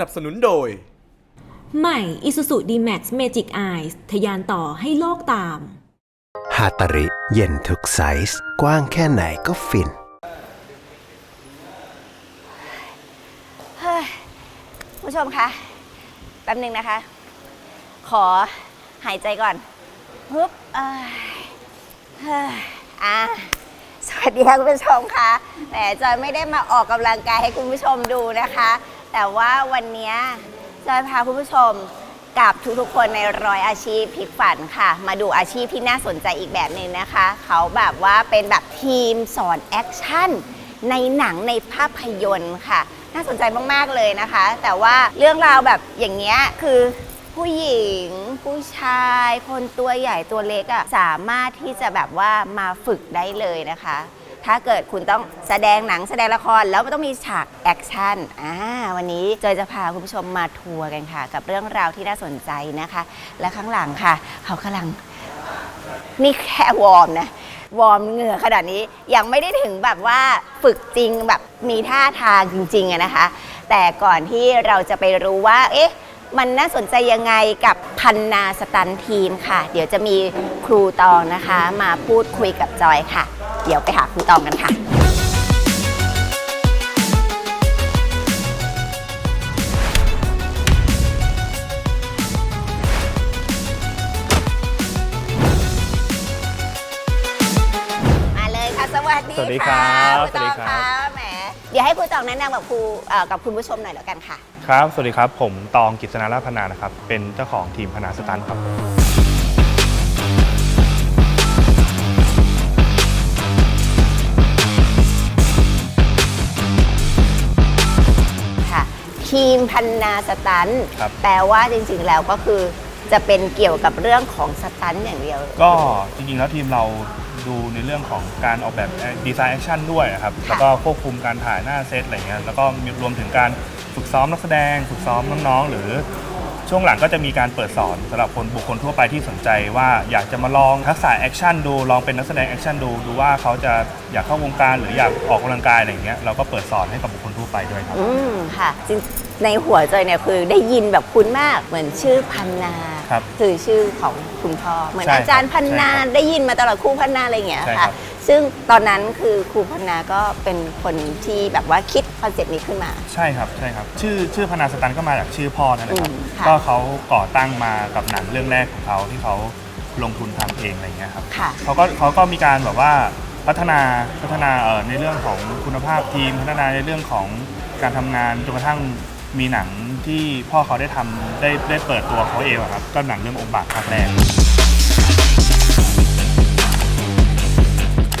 นับสนุนโดย ใหม่ Isuzu D-Max Magic Eyes ทะยานต่อให้โลกตาม ฮาตาริเย็นทุกไซส์กว้างแค่ไหนก็ฟิน เฮ้ยผู้ชมคะ แป๊บหนึ่งนะคะ ขอหายใจก่อนฮึบเอ้ยเฮ้ยอะสวัสดีค่ะคุณผู้ชมคะแหมจอยไม่ได้มาออกกำลังกายให้คุณผู้ชมดูนะคะ แต่ว่าวันนี้จอยพาคุณผู้ชมกับทุกๆคนในร้อยอาชีพพลิกฝันค่ะ มาดูอาชีพที่น่าสนใจอีกแบบหนึ่งนะคะ เขาแบบว่าเป็นแบบทีมสอนแอคชั่นในหนังในภาพยนตร์ค่ะ น่าสนใจมากๆเลยนะคะ แต่ว่าเรื่องราวแบบอย่างเงี้ยคือผู้หญิง ผู้ชาย คนตัวใหญ่ตัวเล็กอะ่ะสามารถที่จะแบบว่ามาฝึกได้เลยนะคะ ถ้าเกิดคุณต้องแสดงหนังแสดงละครแล้วมันต้องมีฉากแอคชั่นอ่าวันนี้เจยจะพาคุณผู้ชมมาทัวร์กันค่ะ กับเรื่องราวที่น่าสนใจนะคะ และข้างหลังค่ะ เขากำลังนี่แค่วอร์มนะวอร์มเหงื่อขนาดนี้ยังไม่ได้ถึงแบบว่าฝึกจริงแบบมีท่าทางจริงๆอะนะคะ แต่ก่อนที่เราจะไปรู้ว่าเอ๊ะ มันน่าสนใจยังไงกับพันนาสตันทีมค่ะ เดี๋ยวจะมีครูตองนะคะ มาพูดคุยกับจอยค่ะ เดี๋ยวไปหาครูตองกันค่ะ มาเลยค่ะ สวัสดีสวัสดีครั ครูตองแนะนำกับครูเอ่อกับคุณผู้ชมหน่อยแล้วกันค่ะ ครับ สวัสดีครับ ผมตองกิษณาลาพนานะครับ เป็นเจ้าของทีมพนาสตันครับ ค่ะ ทีมพันนาสตันท์ครับ แปลว่าจริงๆแล้วก็คือจะเป็นเกี่ยวกับเรื่องของสตันท์อย่างเดียว ก็จริงๆแล้วทีมเรา ดูในเรื่องของการออกแบบดีไซน์แอคชั่นด้วยนะครับค่ะแล้วก็ควบคุมการถ่ายหน้าเซตอะไรเงี้ย แล้วก็มีรวมถึงการฝึกซ้อมนักแสดง ฝึกซ้อมน้องๆ หรือ ช่วงหลังก็จะมีการเปิดสอนสำหรับคนบุคคลทั่วไปที่สนใจว่าอยากจะมาลองทักษะแอคชั่นดูลองเป็นนักแสดงแอคชั่นดูดูว่าเขาจะอยากเข้าวงการหรืออยากออกกำลังกายอะไรเงี้ยเราก็เปิดสอนให้กับบุคคลทั่วไปด้วยครับ อืมค่ะจริงในหัวใจเนี่ยคือได้ยินแบบคุ้นมากเหมือนชื่อพันนาครับคือชื่อของคุณพ่อเหมือนใช่ครับอาจารย์พันนาใช่ครับได้ยินมาตลอดครูพันนาอะไรอย่างเงี้ยใช่ครัค่ะ บ ซึ่งตอนนั้นคือครูพันนาก็เป็นคนที่แบบว่าคิดคอนเซปต์นี้ขึ้นมา ใช่ครับใช่ครับ ชื่อชื่อพนาสตันก็มาจากชื่อพ่อนั่นแหละครับ อืมค่ะ ก็เขาก่อตั้งมากับหนังเรื่องแรกของเขาที่เขาลงทุนทำเองอะไรเงี้ยครับ ค่ะ เขาก็เขาก็มีการแบบว่าพัฒนาพัฒนาเอ่อในเรื่องของคุณภาพทีม พัฒนาในเรื่องของการทำงานจนกระทั่งมีหนังที่พ่อเขาได้ทำได้ได้เปิดตัวเขาเองอะครับก็หนังเรื่ององค์บากภาคแรก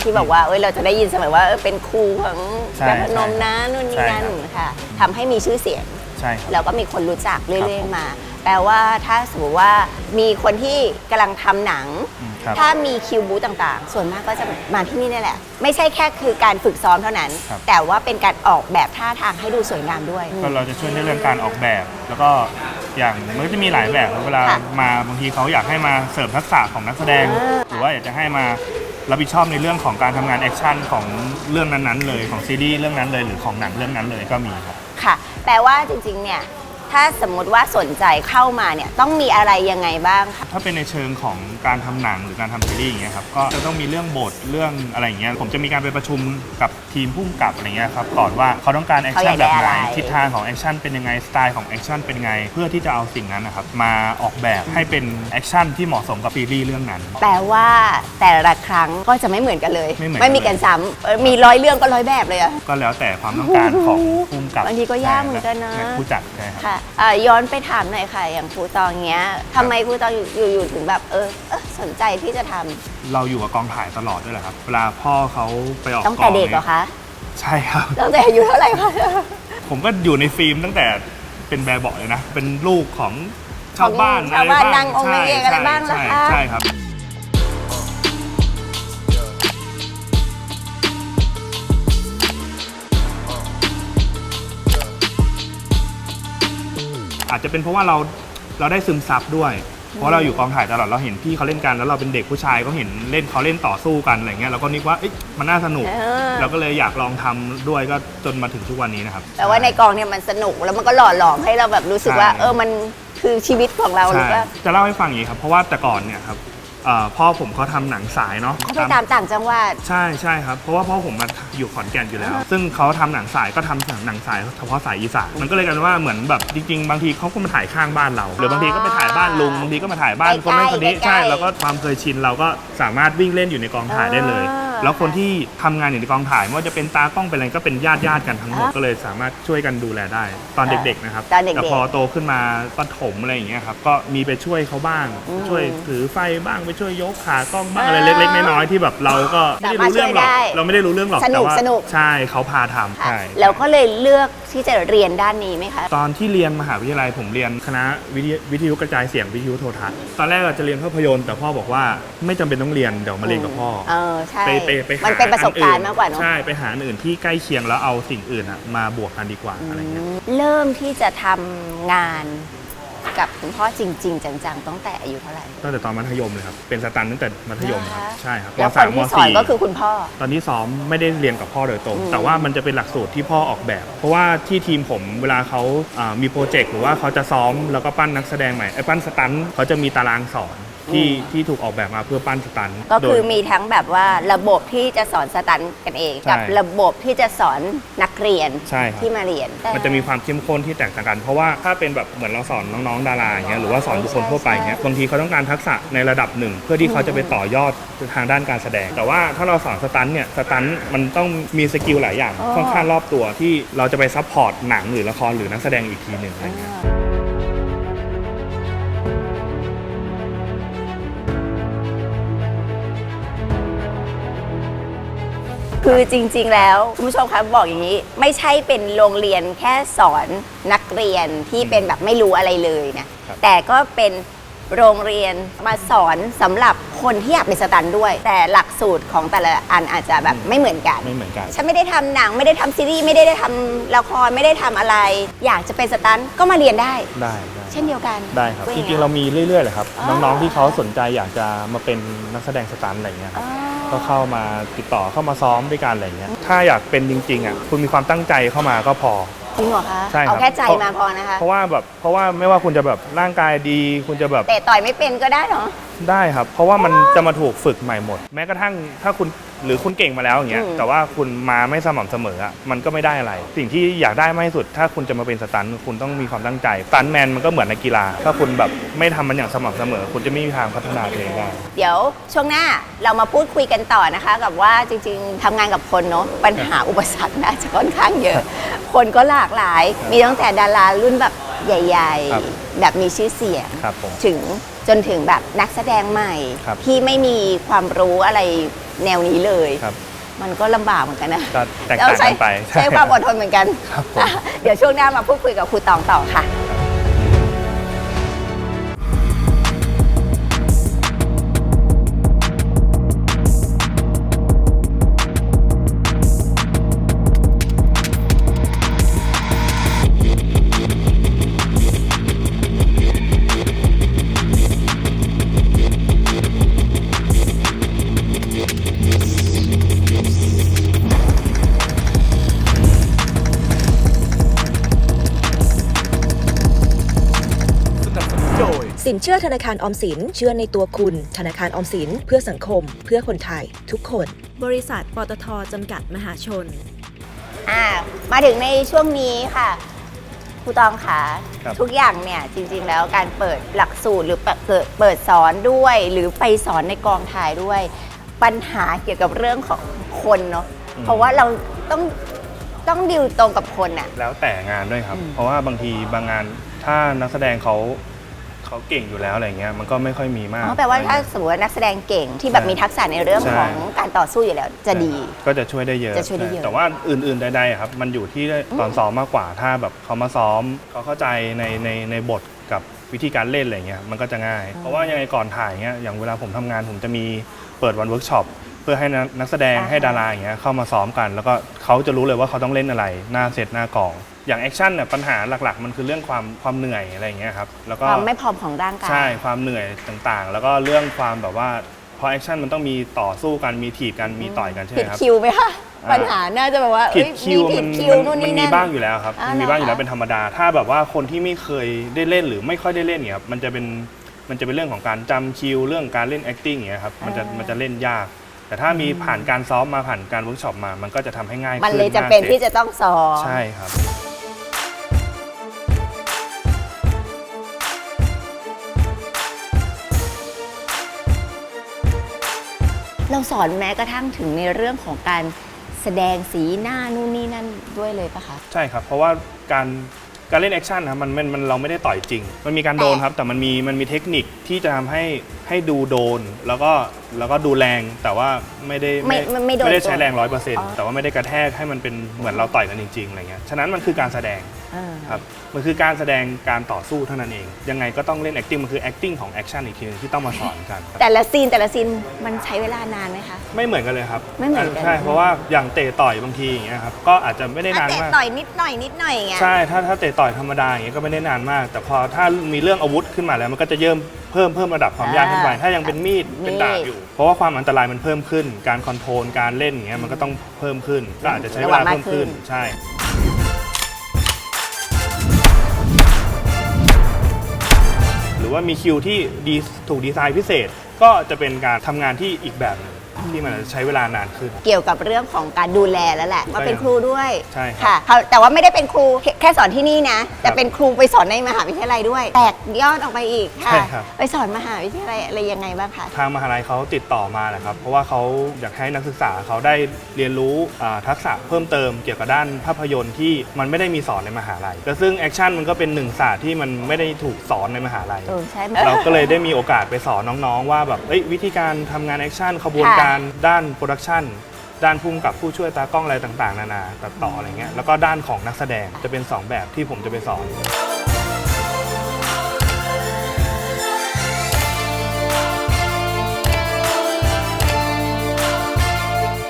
ที่บอกว่าเอ้ยเราจะได้ยินเสมอว่าเออเป็นครูของใช่พระพนมนะนู่นนี่ใช่นั่นครับ ค่ะทำให้มีชื่อเสียง ใช่ครับ แล้วก็มีคนรู้จักเรื่ครัอยบๆมา แปลว่าถ้าสมมติว่ามีคนที่กำลังทำหนัง อืมครับถ้ามีคิวบูธต่างๆ ส่วนมากก็จะมาที่นี่นี่แหละ ไม่ใช่แค่คือการฝึกซ้อมเท่านั้น ครับ แต่ว่าเป็นการออกแบบท่าทางให้ดูสวยงามด้วย ก็เราจะช่วยในเรื่องการออกแบบ แล้วก็อย่างมันก็จะมีหลายแบบเวลาค่ะมาบางทีเขาอยากให้มาเสริมทักษะของนักแสดงอ่าหรือว่าอยากจะให้มา รับผิดชอบในเรื่องของการทำงานแอคชั่นของเรื่องนั้นๆเลยของซีรีส์เรื่องนั้นเลยหรือของหนังเรื่องนั้นเลยก็มีครับ ค่ะ แปลว่าจริงๆ เนี่ย ถ้าสมมุติว่าสนใจเข้ามาเนี่ย ต้องมีอะไรยังไงบ้างคะ ถ้าเป็นในเชิงของการทำหนังหรือการทำซีรีส์อย่างเงี้ยครับก็จะต้องมีเรื่องบทเรื่องอะไรอย่างเงี้ยผมจะมีการไปประชุมกับทีมผู้กำกับอะไรเงี้ยครับก่อนว่าเขาต้องการแอคชั่นเขาอยากแบบได้ไหนอะไรทิศทางของแอคชั่นเป็นยังไงสไตล์ของแอคชั่นเป็นไง เพื่อที่จะเอาสิ่งนั้นนะครับมาออกแบบให้เป็นแอคชั่นที่เหมาะสมกับซีรีส์เรื่องนั้น แปลว่าแต่ละครั้งก็จะไม่เหมือนกันเลย ไม่เหมือนไม่มีการซ้ำเออมีร้อยเรื่องก็ร้อยแบบเลยอะก็แล้วแต่ความต้องการของผู้กำกับบางทีก็ยากเหมือนกันนะ และผู้จัดใช่ครับ ค่ะเอ่อย้อนไปถามหน่อยค่ะ อย่างครูตองเงี้ยทำไมครูตองอยู่อยู่ๆถึงแบบเออเออสนใจที่จะทำเราอยู่กับกองถ่ายตลอดด้วยแหละครับ เวลาพ่อเขาไปออกตั้งแต่กองเด็กเหรอคะ ใช่ครับ ตั้งแต่อายุเท่าไหร่คะ ผมก็อยู่ในฟิล์มตั้งแต่เป็นแบบเบาะเลยนะ เป็นลูกของชาวบ้านของชาวบ้านอะไรนางองค์นางเอกอะไรบ้างเหรอใช่คะ ใช่ครับ อาจจะเป็นเพราะว่าเราเราได้ซึมซับด้วย เพราะเราอยู่กองถ่ายตลอดเราเห็นพี่เขาเล่นกันแล้วเราเป็นเด็กผู้ชายก็เห็นเล่นเขาเล่นต่อสู้กันอะไรเงี้ยเราก็นึกว่าเอ๊ะมันน่าสนุก เออ เราก็เลยอยากลองทำด้วยก็จนมาถึงทุกวันนี้นะครับ แต่ว่าในกองเนี่ยมันสนุกแล้วมันก็หล่อหลอมให้เราแบบรู้สึกว่า ใช่ เออมันคือชีวิตของเราหรือใช่ว่า จะเล่าให้ฟังอย่างนี้ครับ เพราะว่าแต่ก่อนเนี่ยครับ เอ่อพ่อผมเขาทำหนังสายเนาะเขาไปตามต่างจังหวัด ใช่ใช่ครับเพราะว่าพ่อผมมาอยู่ขอนแก่นอยู่แล้ว ซึ่งเขาทำหนังสายก็ทำหนังสายเฉพาะสายอีสานมันก็เลยกลายเป็นว่าเหมือนแบบจริงๆ บางทีเขาก็มาถ่ายข้างบ้านเรา หรือบางทีก็ไปถ่ายบ้านลุงบางทีก็มาถ่ายบ้านคนนั้นคนนี้ใกล้ๆใช่แล้วก็ความเคยชินเราก็สามารถวิ่งเล่นอยู่ในกองถ่ายได้เลย อ่า แล้วคนที่ทำงานอยู่ในกองถ่ายไม่ว่าจะเป็นตากล้องเป็นอะไรก็เป็นญาติญาติๆกันทั้งหมดอ่าก็เลยสามารถช่วยกันดูแลได้ ตอนเด็กๆนะครับตอนเด็กๆแต่พอโตขึ้นมาปฐมอะไรอย่างเงี้ยครับก็มีไปช่วยเขาบ้าง อืมช่วยถือไฟบ้างไปช่วยยกขากล้องบ้างอะไรเล็กๆน้อยๆที่แบบเราก็ไม่ได้รู้เรื่องหรอกสามารถช่วยได้เราไม่ได้รู้เรื่องหรอกสนุกแต่ว่าสนุก ใช่เขาพาทำค่ะใช่ แล้วก็เลยเลือกที่จะเรียนด้านนี้ไหมคะ ตอนที่เรียนมหาวิทยาลัยผมเรียนคณะวิทยวิทยุกระจายเสียงวิทยุโทรทัศน์ตอนแรกเราจะเรียนภาพยนตร์แต่พ่อบอกว่าไม่จำเป็นต้องเรียนเดี๋ยวมาเรียนกับพ่อเออใช่ ไปไปไปหามันเป็นประสบการณ์อัมากกว่าเนอะ ใช่ไปหาอันอื่นที่ใกล้เคียงแล้วเอาสิ่งอื่นอะมาบวกกันดีกว่าอะไรเงี้ย เริ่มที่จะทำงานกับคุณพ่อจริง ๆ จังๆตั้งแต่อายุเท่าไหร่ ตั้งแต่ตอนมัธยมเลยครับ เป็นสตันตั้งแต่มัธยมครับ นะคะ ใช่ครับแล้วมคนสามที่มสอนสี่ก็คือคุณพ่อ ตอนที่ซ้อมไม่ได้เรียนกับพ่อโดยตรงอืมแต่ว่ามันจะเป็นหลักสูตรที่พ่อออกแบบ เพราะว่าที่ทีมผมเวลาเขาอ่ามีโปรเจกต์หรือว่าเขาจะซ้อมแล้วก็ปั้นนักแสดงใหม่ไอ้ปั้นสตันท์เขาจะมีตารางสอน ที่ที่ถูกออกแบบมาเพื่อปั้นสตันท์ก็คือโดย มีทั้งแบบว่าระบบที่จะสอนสตันท์กันเอง ใช่กับระบบที่จะสอนนักเรียนใช่ครับ ที่มาเรียนมันจะมีความเข้มข้นที่แตกต่างกัน เพราะว่าถ้าเป็นแบบเหมือนเราสอนน้องๆดาราอย่างเงี้ยหรือว่าสอนบุคคลทั่วไปอย่างเงี้ยบางทีเขาต้องการทักษะในระดับหนึ่ง เพื่อที่เขาจะไปต่อยอดทางด้านการแสดง แต่ว่าถ้าเราสอนสตันท์เนี่ยสตันท์มันต้องมีสกิลหลายอย่างอ๋อค่อนข้างรอบตัวที่เราจะไปซัพพอร์ตหนังหรือละครหรือนักแสดงอีกทีหนึ่งอะไรเงี้ย คือจริง ๆ แล้วคุณผู้ชมคะบอกอย่างนี้ ไม่ใช่เป็นโรงเรียนแค่สอนนักเรียนที่เป็นแบบไม่รู้อะไรเลยนะครับแต่ก็เป็นโรงเรียนมาสอนสำหรับคนที่อยากเป็นสตันท์ด้วย แต่หลักสูตรของแต่ละอันอาจจะแบบไม่เหมือนกันไม่เหมือนกัน ฉันไม่ได้ทำหนังไม่ได้ทำซีรีส์ไม่ได้ทำละครไม่ได้ทำอะไร อยากจะเป็นสตันท์ก็มาเรียนได้ได้ได้ เช่นเดียวกันได้ครับป็นจไงริงๆเรามีเรื่อยๆเลยครับอ๋อน้องๆที่เขาสนใจอยากจะมาเป็นนักแสดงสตันท์อะไรเงี้ยครับอ๋อ ก็เข้ามาติดต่อเข้ามาซ้อมด้วยกันอะไรเงี้ยถ้าอยากเป็นจริงๆอะคุณมีความตั้งใจเข้ามาก็พอ จริงเหรอคะใช่ครับ เอาแค่ใจมาพอนะคะเพราะว่าแบบเพราะว่าไม่ว่าคุณจะแบบร่างกายดี คุณจะแบบแต่ต่อยไม่เป็นก็ได้เนาะ ได้ครับ เพราะว่ามันจะมาถูกฝึกใหม่หมด แม้กระทั่งถ้าคุณหรือคุณเก่งมาแล้วอย่างเงี้ย อืม แต่ว่าคุณมาไม่สม่ำเสมออะมันก็ไม่ได้อะไร สิ่งที่อยากได้มากที่สุด ถ้าคุณจะมาเป็นสตันท์คุณต้องมีความตั้งใจสตันท์แมนมันก็เหมือนนักกีฬา ถ้าคุณแบบไม่ทำมันอย่างสม่ำเสมอ คุณจะไม่มีทางพัฒนาตัวเองได้ เดี๋ยวช่วงหน้าเรามาพูดคุยกันต่อนะคะ กับว่าจริงๆทำงานกับคนเนาะปัญหาอุปสรรคน่าจะค่อนข้างเยอะ คนก็หลากหลาย มีตั้งแต่ดารารุ่นแบบ ใหญ่ ครับๆ แบบมีชื่อเสียง ครับผมถึงจนถึงแบบนักแสดงใหม่ ครับ ที่ไม่มีความรู้อะไรแนวนี้เลย ครับ มันก็ลำบากเหมือนกันนะก็แตกแล้วต่างใช้กันไปใช้ความอดทนเหมือนกัน ครับผมอะเดี๋ยวช่วงหน้ามาพูดคุยกับครูตองต่อค่ะ สินเชื่อธนาคารออมสิน เชื่อในตัวคุณ ธนาคารออมสิน เพื่อสังคม เพื่อคนไทย ทุกคน บริษัทปตทจำกัดมหาชน อ่ามาถึงในช่วงนี้ค่ะครูตองค่ะครับ ทุกอย่างเนี่ยจริงๆแล้วการเปิดหลักสูตรหรือเปิดเปิดเปิดสอนด้วย หรือไปสอนในกองถ่ายด้วย ปัญหาเกี่ยวกับเรื่องของคนเนาะเพราะว่าเราต้องต้องดิวตรงกับคนอะ แล้วแต่งานด้วยครับ อืม เพราะว่าบางทีบางงานถ้านักแสดงเขา เขาเก่งอยู่แล้วอะไรเงี้ยมันก็ไม่ค่อยมีมากอ๋อแปลว่าถ้าสมมติว่านักแสดงเก่งที่แบบใช่มีทักษะในเรื่องใช่ของการต่อสู้อยู่แล้วจะดี ก็จะช่วยได้เยอะ จะช่วยได้เยอะ แต่ว่าอื่นๆใดๆอะครับมันอยู่ที่ตอนซ้อมมากกว่าถ้าแบบเขามาซ้อมเขาเข้าใจในในในบทกับวิธีการเล่นอะไรเงี้ยมันก็จะง่าย เพราะว่ายังไงก่อนถ่ายเงี้ยอย่างเวลาผมทำงานผมจะมีเปิดวันเวิร์กช็อปเพื่อให้นักนักแสดงให้ดาราอย่างเงี้ยเข้ามาซ้อมกัน แล้วก็เขาจะรู้เลยว่าเขาต้องเล่นอะไร หน้าเซตหน้ากอง อย่างแอคชั่นเนี่ยปัญหาหลักๆ มันคือเรื่องความความเหนื่อยอะไรอย่างเงี้ยครับแล้วก็ความไม่พร้อมของร่างกาย ใช่ความเหนื่อยต่างๆ แล้วก็เรื่องความแบบว่าพอแอคชั่นมันต้องมีต่อสู้กันมีถีบกันมีต่อยกันใช่ไหผิมดครับ คิวไหมคะอ่า ปัญหาน่าจะแบบว่าผิดเอ้ยคิวมีมันผิดคิวมันนู่นมันนี่มีนั่น บ้างอยู่แล้วครับอ่ามันมีบ้างอยู่แล้วเหรอคะ เป็นธรรมดา ถ้าแบบว่าคนที่ไม่เคยได้เล่นหรือไม่ค่อยได้เล่นเนี่ยครับมันจะเป็นมันจะเป็นเรื่องของการจำคิวเรื่องการเล่น acting อย่างเงี้ยครับมันจะมันจะเล่นยาก แต่ถ้ามีผ่านการซ้อมมาผ่านการเวิร์กช็อปมา มันก็จะทำให้ง่ายขึ้นมันเลยจะเป็นหาที่ซตจะต้องซ้อมใช่ครับ เราสอนแม้กระทั่งถึงในเรื่องของการแสดงสีหน้านู่นนี่นั่นด้วยเลยปะคะ ใช่ครับ เพราะว่าการการเล่นแอคชั่นนะครับมันมันมันเราไม่ได้ต่อยจริง มันมีการโดนครับ แต่มันมีมันมีเทคนิคที่จะทำให้ให้ดูโดน แล้วก็แล้วก็ดูแรงแต่ว่าไม่ได้ไม่ไม่ไม่โดนไม่ได้ใช้ตัวแรงร้อยเปอร์เซ็นอ๋ต์อแต่ว่าไม่ได้กระแทกให้มันเป็นเหมือนเราต่อยกันจริงๆอะไรเงี้ยฉะนั้นมันคือการแสดง อ่า ครับมันคือการแสดงการต่อสู้เท่านั้นเอง ยังไงก็ต้องเล่น acting มันคือ acting ของ action อีกทีหนึงที่ต้องมาสอนกันแต่ละซีนแต่ละซีนมันใช้เวลานานไหมคะ ไม่เหมือนกันเลยครับไม่เหมือนกัน ใช่เพราะว่าอย่างเตะต่อยบางทีอย่างเงี้ยครับก็อาจจะไม่ได้นานอะมากแต่ต่อยนิดหน่อยนิดหน่อยไงใช่ถ้าถ้าเตะต่อยธรรมดาอย่างเงี้ยก็ไม่ได้นานมาก แต่พอถ้ามีเรื่องอาวุธขึ้นมาแล้วมันก็จะเยิ่มเพิ่มเพิ่มระดับความยากขึ้นไป อ่าถ้ายังเป็นมีดมีดเป็นดาบอยู่ เพราะว่าความอันตรายมันเพิ่มขึ้น การคอนโทรลการเล่นอย่างเงี้ยมันก็ต้องเพิ่มขึ้นก็อาจจะใช้เวลาเพิ่มขึ้นใช่ รือว่ามีคิวที่ดีถูกดีไซน์พิเศษ ก็จะเป็นการทำงานที่อีกแบบหนึง ที่มันจะใช้เวลานานขึ้น เกี่ยวกับเรื่องของการดูแลแล้วแหละว่าเป็นครูด้วยใช่ครับ ค่ะเขาแต่ว่าไม่ได้เป็นครูแค่แค่สอนที่นี่นะ แต่เป็นครูไปสอนในมหาวิทยาลัยด้วย แตกยอดออกไปอีกค่ะ ใช่ครับ ไปสอนมหาวิทยาลัยอะไรยังไงบ้างคะ ทางมหาลัยเขาติดต่อมาแหละครับ เพราะว่าเขาอยากให้นักศึกษาเขาได้เรียนรู้อ่าทักษะเพิ่มเติมเกี่ยวกับด้านภาพยนตร์ที่มันไม่ได้มีสอนในมหาลัยแต่ซึ่งแอคชั่นมันก็เป็นหนึ่งศาสตร์ที่มันไม่ได้ถูกสอนในมหาลัย เออใช่ไหม เราก็เลยได้มีโอกาสไปสอนน้องๆ ว่าแบบเอ้ยวิธีการทำงานแอคชั่นขบวนการด้านโปรดักชันด้านพุ่มกับผู้ช่วยตากล้องอะไรต่างๆ นานาตัดต่ออะไรเงี้ยแล้วก็ด้านของนักแสดงจะเป็นสองแบบที่ผมจะไปสอน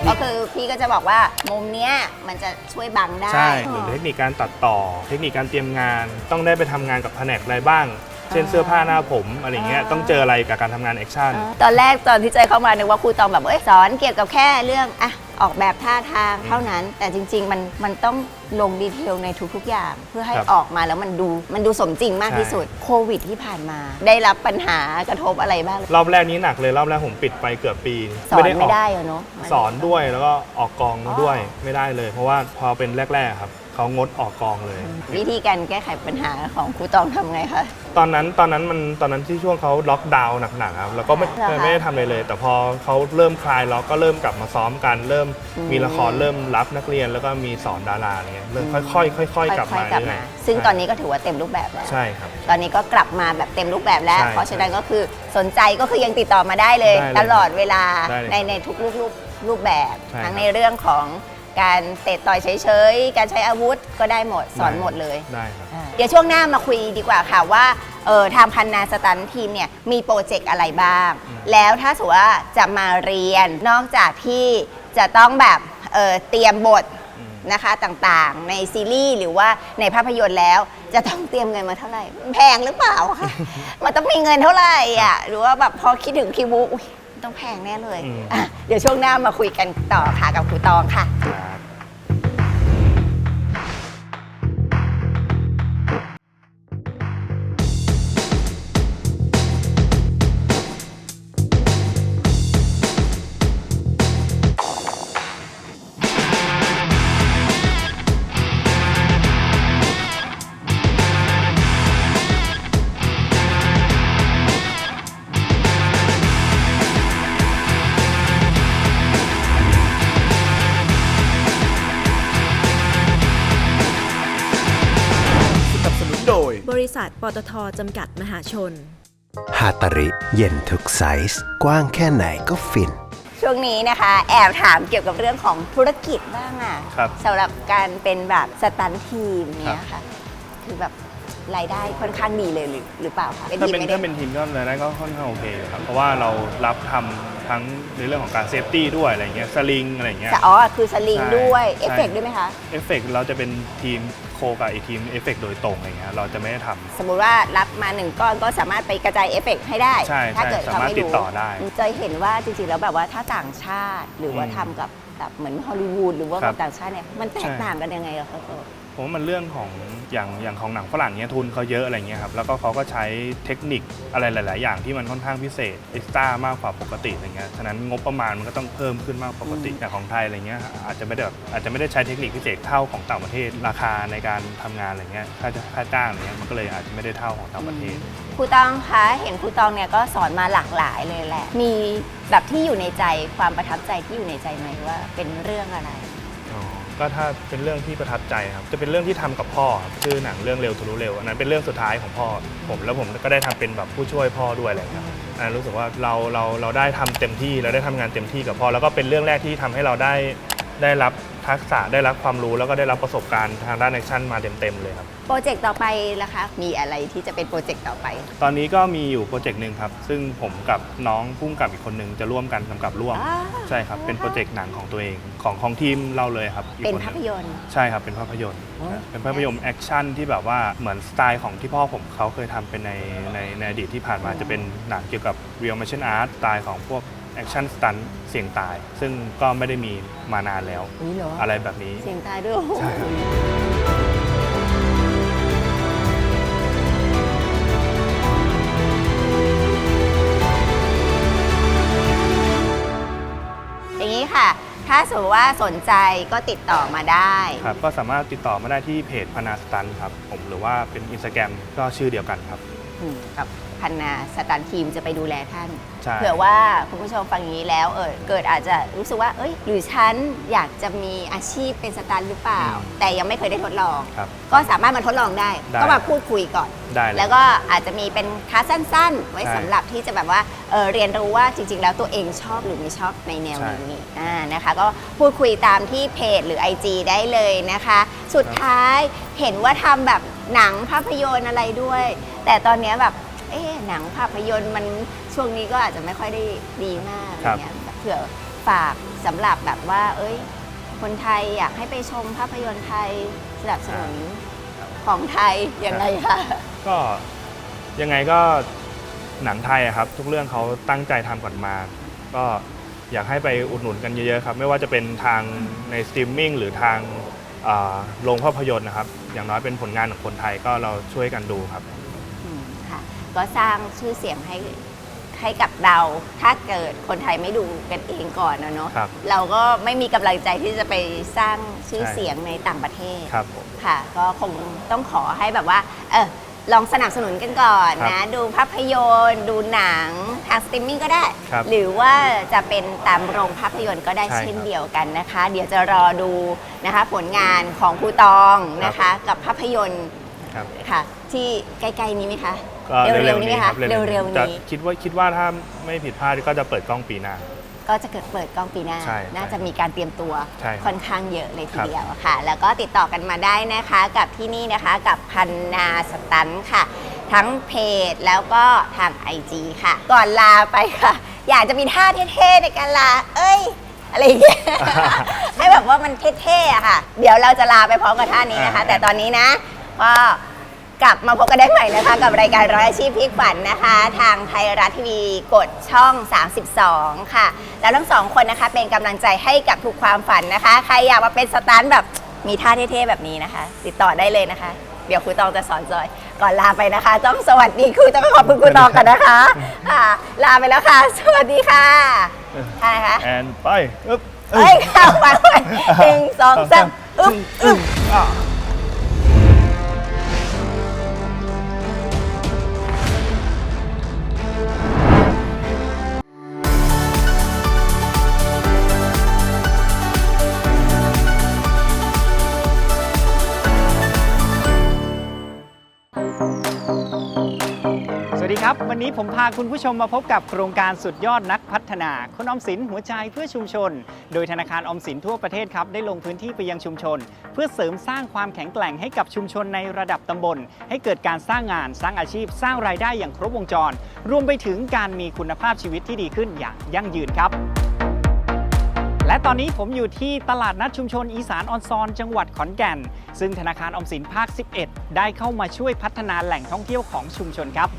ก็คือพี่ก็จะบอกว่ามุมเนี้ยมันจะช่วยบังได้ ใช่หรือเทคนิคการตัดต่อ เทคนิคการเตรียมงานต้องได้ไปทำงานกับแผนกอะไรบ้าง เช่นเสื้อผ้าหน้าผมอะไรเงี้ยต้องเจออะไรกับการทำงานแอคชั่น ตอนแรกตอนที่เจเข้ามานึกว่าครูตองแบบเอ้ยสอนเกี่ยวกับแค่เรื่องอะออกแบบท่าทางเท่านั้น แต่จริง ๆ มันมันต้องลงดีเทลในทุกๆอย่าง เพื่อให้ครับออกมาแล้วมันดูมันดูสมจริงมากใช่ ที่สุดโควิดที่ผ่านมา ได้รับปัญหากระทบอะไรบ้าง รอบแรกนี้หนักเลยรอบแรกผมปิดไปเกือบปีสอนอไม่อกได้อะเนาะมันสอนด้วยแล้วก็ออกกองด้วยไม่ได้เลย เพราะว่าพอเป็นแรกๆครับ เขางดออกกองเลย วิธีการแก้ไขปัญหาของครูตองทำไงคะ ตอนนั้นตอนนั้นมันตอนนั้นที่ช่วงเขาล็อกดาวน์หนักๆครับแล้วก็ไม่เหรอคะไม่ได้ทำอะไรเลย แต่พอเขาเริ่มคลายล็อกก็เริ่มกลับมาซ้อมกัน เริ่มอืมมีละครเริ่มรับนักเรียนแล้วก็มีสอนดาราอะไรเงี้ยเริ่มค่อยๆค่อย ๆ กลับมาค่อยๆกลับเรื่มาอยๆซึ่งใช่ตอนนี้ก็ถือว่าเต็มรูปแบบแล้ว ใช่ครับ ตอนนี้ก็กลับมาแบบเต็มรูปแบบแล้ว ใช่เพราะฉะนั้นก็คือสนใจก็คือยังติดต่อมาได้เลย ได้เลยตลอดเวลาได้เลยในในทุกรูปรูปรูปแบบ ใช่ทั้งครับ ในเรื่องของ การเตะต่อยเฉยๆ การใช้อาวุธก็ได้หมดสอนหมดเลยได้ครับ อ่าเดี๋ยวช่วงหน้ามาคุยดีกว่าค่ะว่าเออทางพันนาสตันทีมเนี่ยมีโปรเจกต์อะไรบ้าง แล้วถ้าสมมติว่าจะมาเรียนนอกจากที่จะต้องแบบเออเตรียมบทอืมนะคะต่างๆ ในซีรีส์หรือว่าในภาพยนตร์แล้วจะต้องเตรียมเงินมาเท่าไหร่ แพงหรือเปล่าคะ มันต้องมีเงินเท่าไหร่อะหรือว่าแบบพอคิดถึงคิวบูอุ๊ย ต้องแพงแน่เลยอืม อะเดี๋ยวช่วงหน้ามาคุยกันต่อค่ะกับครูตองค่ะ ครับ ตทจำกัดมหาชน ฮาตาริเย็นทุกไซส์กว้างแค่ไหนก็ฟิน ช่วงนี้นะคะ แอบถามเกี่ยวกับเรื่องของธุรกิจบ้างอะครับสำหรับการเป็นแบบสตันท์ทีมเนี้ยค่ะ คือแบบรายได้ค่อนข้างดีเลยหรือหรือเปล่าคะถ้าทีมเป็นไม่ได้ถ้าเป็นทีมก็รายได้ก็ค่อนข้างโอเคอยู่ครับเพราะว่าเรารับทำทั้งในเรื่องของการเซฟตี้ด้วยอะไรเงี้ยสลิงอะไรเงี้ยจะอ๋อคือสลิงใช่ด้วยใช่เอฟเฟกต์ด้วยไหมคะ เอฟเฟกเราจะเป็นทีม โคกับอีกทีมเอฟเฟกโดยตรงอะไรเงี้ยเราจะไม่ได้ทำ สมมุติว่ารับมาหนึ่งก้อนก็สามารถไปกระจายเอฟเฟกต์ให้ได้ ใช่ถ้าใช่เกิดสาเขามารถไม่ติดรู้ต่อได้จอยเห็นว่าจริงๆแล้วแบบว่าถ้าต่างชาติหรือว่าอืมทำกับแบบเหมือนฮอลลีวูดหรือว่าครักับบต่างชาติเนี่ยมันแตกใช่ ต่างกันยังไงเหรอคะ ผมว่ามันเรื่องของอย่างอย่างของหนังฝรั่งเนี้ยทุนเขาเยอะอะไรเงี้ยครับแล้วก็เขาก็ใช้เทคนิคอะไรหลาย ๆ อย่างที่มันค่อนข้างพิเศษเอ็กซ์ต้ามากกว่าปกติอะไรเงี้ยฉะนั้นงบประมาณมันก็ต้องเพิ่มขึ้นมากปกติอย่างของไทยอะไรเงี้ยอาจจะไม่ได้แบบอาจจะไม่ได้ใช้เทคนิคพิเศษเท่าของต่างประเทศราคาในการทำงานอะไรเงี้ยค่าค่าจ้างอะไรเงี้ยมันก็เลยอาจจะไม่ได้เท่าของต่างประเทศครูตองคะเห็นครูตองเนี่ยก็สอนมาหลากหลายเลยแหละ มีแบบที่อยู่ในใจความประทับใจที่อยู่ในใจไหมว่าเป็นเรื่องอะไร ก็ถ้าเป็นเรื่องที่ประทับใจครับจะเป็นเรื่องที่ทำกับพ่อครับชื่อหนังเรื่องเร็วทะลุเร็วอันนั้นเป็นเรื่องสุดท้ายของพ่อผมแล้วผมก็ได้ทำเป็นแบบผู้ช่วยพ่อด้วยอะไรครับอันรู้สึกว่าเราเราเราได้ทำเต็มที่เราได้ทำงานเต็มที่กับพ่อแล้วก็เป็นเรื่องแรกที่ทำให้เราได้ได้รับทักษะได้รับความรู้แล้วก็ได้รับประสบการณ์ทางด้านแอคชั่นมาเต็มๆเลยครับ โปรเจกต์ต่อไปล่ะคะ มีอะไรที่จะเป็นโปรเจกต์ต่อไป ตอนนี้ก็มีอยู่โปรเจกต์หนึ่งครับ ซึ่งผมกับน้องพุ่งกับอีกคนนึงจะร่วมกันกำกับร่วม อ่า ใช่ครับ เป็นโปรเจกต์หนังของตัวเองของของทีมเราเลยครับอีกเป็นคหงภาพยนตร์ ใช่ครับ เป็นภาพยนตร์อ๋อเป็นภาพยนตร์แอคชั่นที่แบบว่าเหมือนสไตล์ของที่พ่อผมเขาเคยทำเป็นในในในอดีตที่ผ่านมาจะเป็นหนังเกี่ยวกับ real martial art สไตล์ของพวกแอคชั่นสตันเสี่ยงตาย ซึ่งก็ไม่ได้มีมานานแล้ว นี่เหรออะไรแบบนี้ เสียงตายด้วยโอ้โห ครับอย่างนี้ค่ะ ถ้าสมมติว่าสนใจก็ติดต่อมาได้ ครับก็สามารถติดต่อมาได้ที่เพจพนาสตันครับผมหรือว่าเป็นอินสตาแกรมก็ชื่อเดียวกันครับ อืมกับ พันนาสตันทีมจะไปดูแลท่าน ใช่ เผื่อว่าคุณผู้ชมฟังอย่างนี้แล้วเออเกิดอาจจะรู้สึกว่าเอ้ยหรือฉันอยากจะมีอาชีพเป็นสตันหรือเปล่า แต่ยังไม่เคยได้ทดลอง ครับ ก็สามารถมาทดลองได้ ได้ ก็มาพูดคุยก่อน ได้เลยแล้วก็อาจจะมีเป็นคลาสสั้น ๆ ไว้ใช่ สำหรับที่จะแบบว่าเอ่อเรียนรู้ว่าจริง ๆ แล้วตัวเองชอบหรือไม่ชอบในแนวใช่นี้อ่านะคะ ก็พูดคุยตามที่เพจหรือ IG ได้เลยนะคะ สุดท้ายเห็นว่าทำแบบหนังภาพยนตร์อะไรด้วย แต่ตอนเนี้ยแบบ เอ๊ะหนังภาพยนตร์มันช่วงนี้ก็อาจจะไม่ค่อยได้ดีมากอะไรเงี้ยแบบเผื่อฝากสำหรับแบบว่า เอ้ย คนไทยอยากให้ไปชมภาพยนตร์ไทยสนับสนุนของไทยยังไงคะ ก็ยังไงก็หนังไทยอะครับ ทุกเรื่องเขาตั้งใจทำก่อนมา ก็อยากให้ไปอุดหนุนกันเยอะๆครับ ไม่ว่าจะเป็นทางในสตรีมมิ่งหรือทางอ่าโรงภาพยนตร์นะครับ อย่างน้อยเป็นผลงานของคนไทยก็เราช่วยกันดูครับอืมค่ะ ก็สร้างชื่อเสียงให้ให้กับเรา ถ้าเกิดคนไทยไม่ดูกันเองก่อนนะเนาะครับเราก็ไม่มีกำลังใจที่จะไปสร้างชื่อใช่เสียงในต่างประเทศครับผมค่ะ ก็คงต้องขอให้แบบว่า เออลองสนับสนุนกันก่อนครับนะ ดูภาพยนตร์ ดูหนังทางสตรีมมิ่งก็ได้ ครับหรือว่าจะเป็นตามโรงภาพยนตร์ก็ได้ใช่เช่นครับเดียวกันนะคะ เดี๋ยวจะรอดูนะคะ ผลงานของครูตองนะคะ กับภาพยนตร์ครับ ค่ะ ที่ใกล้ๆนี้ไหมคะก็เร็วๆนี้ไหมคะๆเร็วๆจะนี้คิดว่าคิดว่าถ้าไม่ผิดพลาดก็จะเปิดกล้องปีหน้า ก็จะเกิดเปิดกล้องปีหน้า ใช่น่าจะมีการเตรียมตัวใช่ครับค่อนข้างเยอะเลยทีครับ เดียวค่ะ แล้วก็ติดต่อกันมาได้นะคะกับที่นี่นะคะกับพันนาสตันค่ะ ทั้งเพจแล้วก็ทาง IG ค่ะ ก่อนลาไปค่ะ อยากจะมีท่าเท่ๆในการลา เอ้ย อะไรอย่างเงี้ย ให้แบบว่ามันเท่ๆอะค่ะ เดี๋ยวเราจะลาไปพร้อมกับท่านี้นะคะอ่าแต่ตอนนี้นะก็ กลับมาพบกันได้ใหม่นะคะ กับรายการร้อยอาชีพพลิกฝันนะคะ ทางไทยรัฐทีวีกดช่อง 32 ค่ะ แล้วทั้งสองคนนะคะ เป็นกำลังใจให้กับทุกความฝันนะคะ ใครอยากมาเป็นสตันท์แบบมีท่าเท่ๆแบบนี้นะคะ ติดต่อได้เลยนะคะ เดี๋ยวครูตองจะสอนจอย ก่อนลาไปนะคะ ต้องสวัสดีครูต้องขอบคุณครูตองกันนะคะค่ะ ลาไปแล้วค่ะ สวัสดีค่ะค่ะนะคะแอนไปอึ๊บเฮ้ยเข้าไปหนึ่งสองสามอึ๊บอึ๊บ วันนี้ผมพาคุณผู้ชมมาพบกับโครงการสุดยอดนักพัฒนาคนอมสินหัวใจเพื่อชุมชน โดยธนาคารอมสินทั่วประเทศครับได้ลงพื้นที่ไปยังชุมชน เพื่อเสริมสร้างความแข็งแกร่งให้กับชุมชนในระดับตำบล ให้เกิดการสร้างงานสร้างอาชีพ สร้างรายได้อย่างครบวงจร รวมไปถึงการมีคุณภาพชีวิตที่ดีขึ้นอย่างยั่งยืนครับและตอนนี้ผมอยู่ที่ตลาดนัดชุมชนอีสานออนซอน จังหวัดขอนแก่น ซึ่งธนาคารออมสินภาค 11 ได้เข้ามาช่วยพัฒนาแหล่งท่องเที่ยวของชุมชนครับ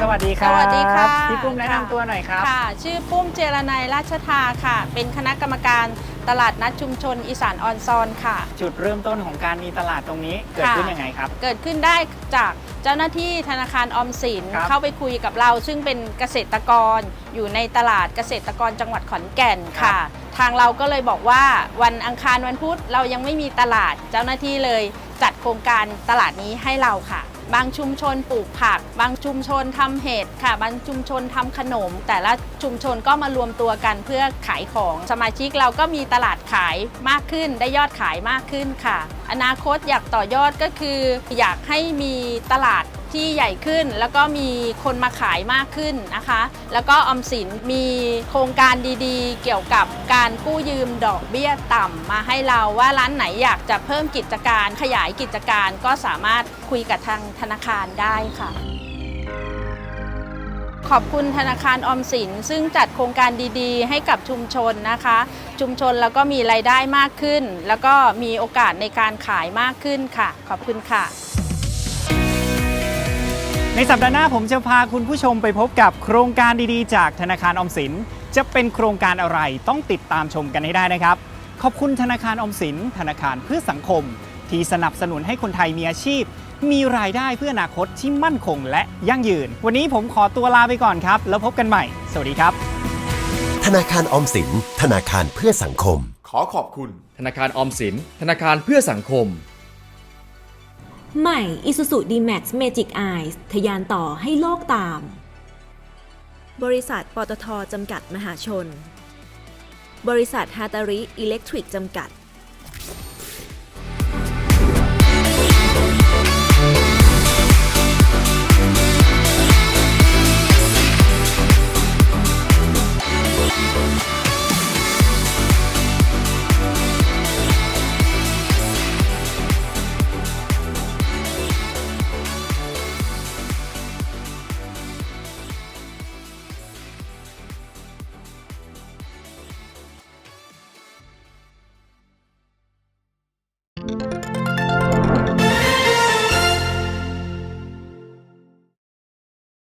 สวัสดีครับสวัสดีค่ะพี่ปุ้มแนะนำตัวหน่อยครับ ค่ะ ชื่อปุ้มเจรนัยราชทาค่ะ เป็นคณะกรรมการตลาดนัดชุมชนอีสานออนซอนค่ะ จุดเริ่มต้นของการมีตลาดตรงนี้เกิดขึ้นยังไงครับ เกิดขึ้นได้จากเจ้าหน้าที่ธนาคารออมสินครับเข้าไปคุยกับเรา ซึ่งเป็นเกษตรกรอยู่ในตลาดเกษตรกรจังหวัดขอนแก่นค่ะ ทางเราก็เลยบอกว่าวันอังคารวันพุธเรายังไม่มีตลาดเจ้าหน้าที่เลยจัดโครงการตลาดนี้ให้เราค่ะ บางชุมชนปลูกผัก บางชุมชนทำเห็ดค่ะ บางชุมชนทำขนม แต่ละชุมชนก็มารวมตัวกันเพื่อขายของสมาชิกเราก็มีตลาดขายมากขึ้น ได้ยอดขายมากขึ้นค่ะ อนาคตอยากต่อยอดก็คือ อยากให้มีตลาด ที่ใหญ่ขึ้น แล้วก็มีคนมาขายมากขึ้นนะคะ แล้วก็ออมสินมีโครงการดีๆ เกี่ยวกับการกู้ยืมดอกเบี้ยต่ำมาให้เราว่าร้านไหนอยากจะเพิ่มกิจการขยายกิจการก็สามารถคุยกับทางธนาคารได้ค่ะขอบคุณธนาคารออมสิน ซึ่งจัดโครงการดีๆ ให้กับชุมชนนะคะ ชุมชนแล้วก็มีรายได้มากขึ้น แล้วก็มีโอกาสในการขายมากขึ้นค่ะ ขอบคุณค่ะ ในสัปดาห์หน้าผมจะพาคุณผู้ชมไปพบกับโครงการดีๆ จากธนาคารออมสิน จะเป็นโครงการอะไรต้องติดตามชมกันให้ได้นะครับ ขอบคุณธนาคารออมสิน ธนาคารเพื่อสังคม ที่สนับสนุนให้คนไทยมีอาชีพ มีรายได้เพื่ออนาคตที่มั่นคงและยั่งยืน วันนี้ผมขอตัวลาไปก่อนครับ แล้วพบกันใหม่ สวัสดีครับ ธนาคารออมสิน ธนาคารเพื่อสังคม ขอขอบคุณ ธนาคารออมสิน ธนาคารเพื่อสังคม ใหม่ Isuzu D-Max Magic Eyes ทะยานต่อให้โลกตาม บริษัทปตทจำกัดมหาชน บริษัทฮาตาริอิเล็กทริกจำกัด